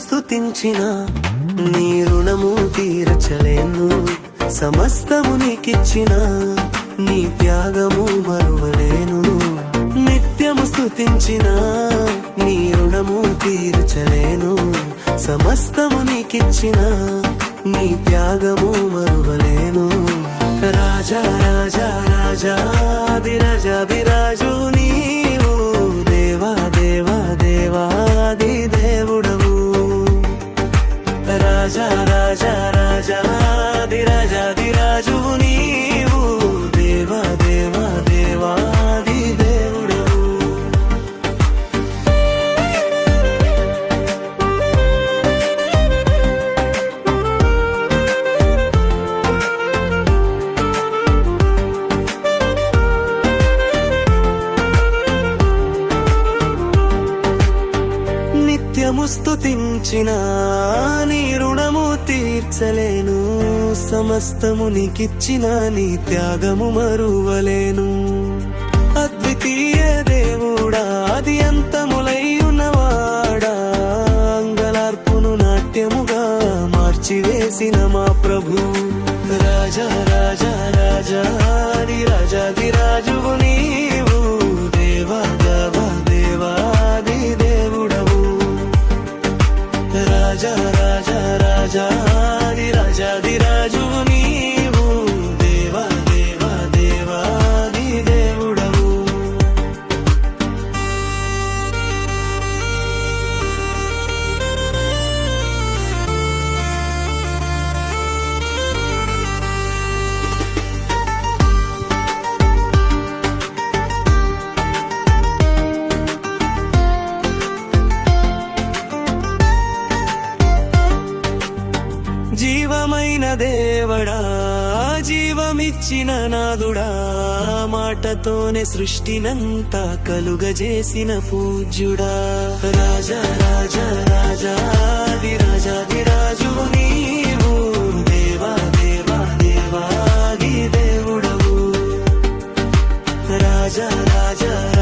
స్థుతించిన నీ రుణము తీరచలేను. సమస్తము నీకిచ్చిన నీ త్యాగము మరువలేను. నిత్యము స్థుతించిన నీ రుణము తీర్చలేను. సమస్తము నీకిచ్చిన నీ త్యాగము మరువలేను. రాజా రాజా రాజా రాజాది రాజాది రాజుని నిత్యము స్తుతించిన నీ రుణము తీర్చలేను. సమస్తము నీకిచ్చిన నీ త్యాగము మరువలేను. అద్వితీయ దేవుడా అది అంతములై ఉన్నవాడా అంగలార్పును నాట్యముగా మార్చివేసిన మా ప్రభు. రాజా రాజా రాజా రాజాది రాజువు నీ రాజా రాజా దేవడా జీవమిచ్చిన నాదుడా మాటతోనే సృష్టినంతా కలుగజేసిన పూజ్యుడా. రాజా రాజా రాజా రాజా విరాజు నీవు దేవా దేవా దేవాది దేవుడవు. రాజా రాజా